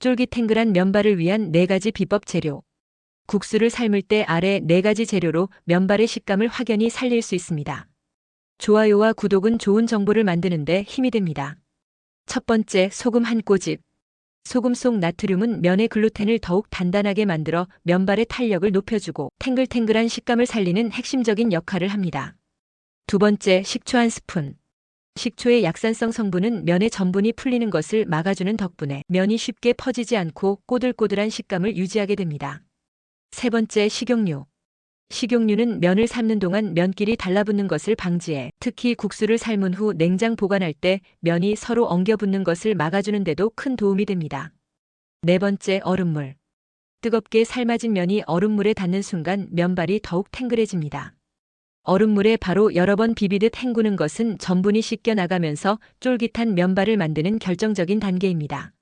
쫄깃탱글한 면발을 위한 네 가지 비법 재료. 국수를 삶을 때 아래 네 가지 재료로 면발의 식감을 확연히 살릴 수 있습니다. 좋아요와 구독은 좋은 정보를 만드는데 힘이 됩니다. 첫 번째, 소금 한 꼬집. 소금 속 나트륨은 면의 글루텐을 더욱 단단하게 만들어 면발의 탄력을 높여주고 탱글탱글한 식감을 살리는 핵심적인 역할을 합니다. 두 번째, 식초 한 스푼. 식초의 약산성 성분은 면의 전분이 풀리는 것을 막아주는 덕분에 면이 쉽게 퍼지지 않고 꼬들꼬들한 식감을 유지하게 됩니다. 세 번째, 식용유. 식용유는 면을 삶는 동안 면끼리 달라붙는 것을 방지해 특히 국수를 삶은 후 냉장 보관할 때 면이 서로 엉겨붙는 것을 막아주는 데도 큰 도움이 됩니다. 네 번째, 얼음물. 뜨겁게 삶아진 면이 얼음물에 닿는 순간 면발이 더욱 탱글해집니다. 얼음물에 바로 여러 번 비비듯 헹구는 것은 전분이 씻겨 나가면서 쫄깃한 면발을 만드는 결정적인 단계입니다.